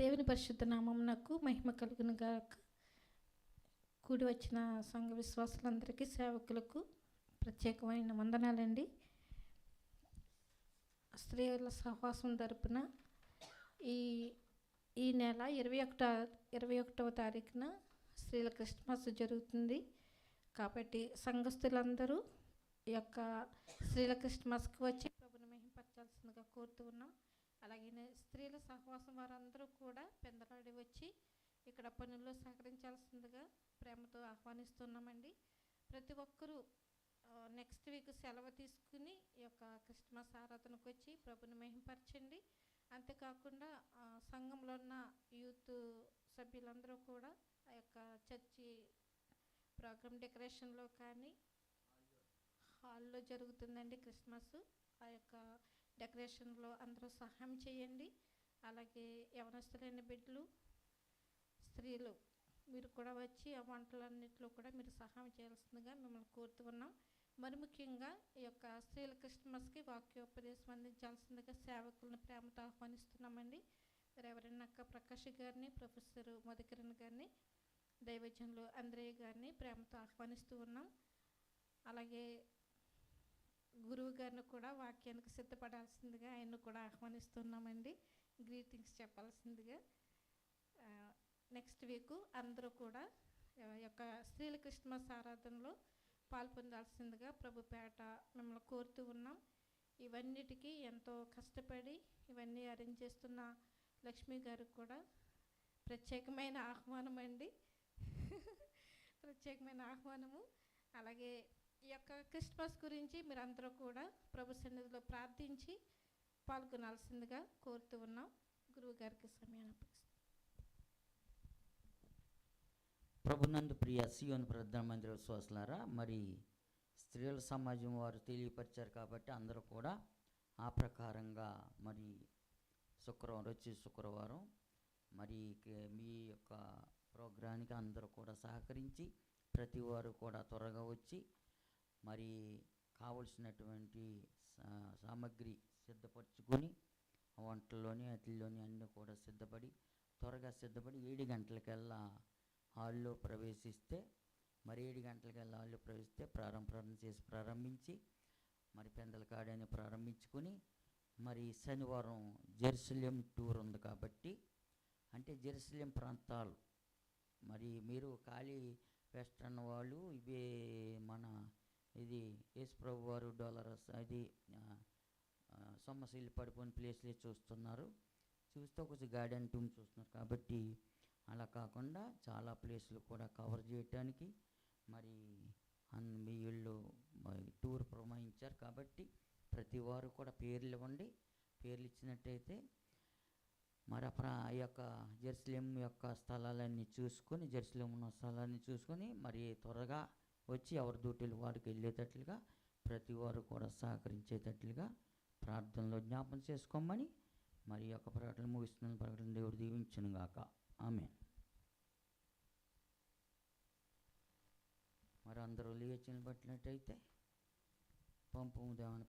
దేవుని పరిశుద్ధ నామమునకు మహిమ కలుగును గాక. కూడి వచ్చిన సంఘ విశ్వాసులందరికీ సేవకులకు ప్రత్యేకమైన వందనాలండి. స్త్రీల సహవాసం తరపున ఈ ఈ నెల ఇరవై ఒకట ఇరవై ఒకటవ తారీఖున స్త్రీల క్రిస్మస్ జరుగుతుంది. కాబట్టి సంఘస్థులందరూ ఈ యొక్క స్త్రీల క్రిస్మస్కి వచ్చి ప్రభుని మహింపరచాల్సిందిగా కోరుతూ ఉన్నాం. అలాగే స్త్రీల సహవాసం వారందరూ కూడా పెందలాడి వచ్చి ఇక్కడ పనుల్లో సహకరించాల్సిందిగా ప్రేమతో ఆహ్వానిస్తున్నామండి. ప్రతి ఒక్కరూ నెక్స్ట్ వీక్ సెలవు తీసుకుని ఈ యొక్క క్రిస్మస్ ఆరాధనకు వచ్చి ప్రభుని మహింపరచండి. అంతేకాకుండా సంఘంలో ఉన్న యూత్ సభ్యులందరూ కూడా ఆ యొక్క చర్చి ప్రోగ్రామ్ డెకరేషన్లో కానీ హాల్లో జరుగుతుందండి క్రిస్మస్. ఆ యొక్క డెకరేషన్లో అందరూ సహాయం చేయండి. అలాగే యవనస్తులైన బిడ్డలు స్త్రీలు మీరు కూడా వచ్చి ఆ వంటలన్నింటిలో కూడా మీరు సహాయం చేయాల్సిందిగా మిమ్మల్ని కోరుతూ ఉన్నాం. మరి ముఖ్యంగా ఈ యొక్క స్త్రీల క్రిస్మస్కి వాక్యోపదేశం అందించాల్సిందిగా సేవకులను ప్రేమతో ఆహ్వానిస్తున్నామండి. ఎవరైనా అక్క ప్రకాష్ గారిని ప్రొఫెసర్ మధుకిరణ్ గారిని దైవజనులు అంద్రయ్య గారిని ప్రేమతో ఆహ్వానిస్తూ ఉన్నాం. అలాగే గురువు గారిని కూడా వాక్యానికి సిద్ధపడాల్సిందిగా ఆయన్ను కూడా ఆహ్వానిస్తున్నామండి. గ్రీటింగ్స్ చెప్పాల్సిందిగా. నెక్స్ట్ వీక్ అందరూ కూడా యొక్క స్త్రీల క్రిస్మస్ ఆరాధనలో పాల్పొందాల్సిందిగా ప్రభుపేట మిమ్మల్ని కోరుతూ ఉన్నాం. ఇవన్నిటికీ ఎంతో కష్టపడి ఇవన్నీ అరేంజ్ చేస్తున్న లక్ష్మి గారికి కూడా ప్రత్యేకమైన ఆహ్వానం అండి ప్రత్యేకమైన ఆహ్వానము. అలాగే ఈ యొక్క క్రిస్మస్ గురించి మీరందరూ కూడా ప్రభు సన్నిధిలో ప్రార్థించి పాల్గొనాల్సిందిగా కోరుతూ ఉన్నాం. గురువు గారికి సమయాన్ని ప్రభునందు ప్రియ సియోన్ ప్రధాన విశ్వాసులారా మరి స్త్రీల సమాజం వారు తెలియపరిచారు కాబట్టి అందరూ కూడా ఆ ప్రకారంగా మరి శుక్రవారం వచ్చి శుక్రవారం మరి మీ యొక్క ప్రోగ్రానికి అందరూ కూడా సహకరించి ప్రతి వారు కూడా త్వరగా వచ్చి మరి కావలసినటువంటి సా- సామగ్రి సిద్ధపరచుకొని వంటల్లోని అతిలోని అన్నీ కూడా సిద్ధపడి త్వరగా సిద్ధపడి ఏడు గంటలకల్లా హాల్లో ప్రవేశిస్తే మరి ఏడు గంటలకల్లా హాల్లో ప్రవేశిస్తే ప్రారంభ ప్రారంభం చేసి ప్రారంభించి మరి పెందల కాడని ప్రారంభించుకొని మరి శనివారం జెరూసలేం టూర్ ఉంది కాబట్టి అంటే జెరూసలేం ప్రాంతాలు మరి మీరు ఖాళీ వెస్ట్రన్ వాళ్ళు ఇవే యేసు ప్రభు వారు డాలరస్ అది ఆ, పడిపోయిన ప్లేస్లే చూస్తున్నారు. చూస్తే కొంచెం గార్డెన్ టూమ్ చూస్తున్నారు. కాబట్టి అలా కాకుండా చాలా ప్లేసులు కూడా కవర్ చేయటానికి మరి అన్ వీళ్ళు టూర్ ప్రమాయించారు కాబట్టి ప్రతి వారు కూడా పేర్లు ఇవ్వండి. పేర్లు ఇచ్చినట్టయితే మరి అప్పుడు ఆ యొక్క జెరూసలేం యొక్క స్థలాలన్నీ చూసుకొని జెరూసలేం ఉన్న స్థలాన్ని చూసుకొని మరి త్వరగా వచ్చి ఎవరి డ్యూటీలు వారికి వెళ్ళేటట్లుగా ప్రతి వారు కూడా సహకరించేటట్లుగా ప్రార్థనలో జ్ఞాపం చేసుకోమని మరి యొక్క ప్రకటన ముగిస్తున్న ప్రకటన దేవుడు దీవించును గాక. ఆమె మరి అందరూ లేచిన పట్టినట్టయితే పంపము దేవని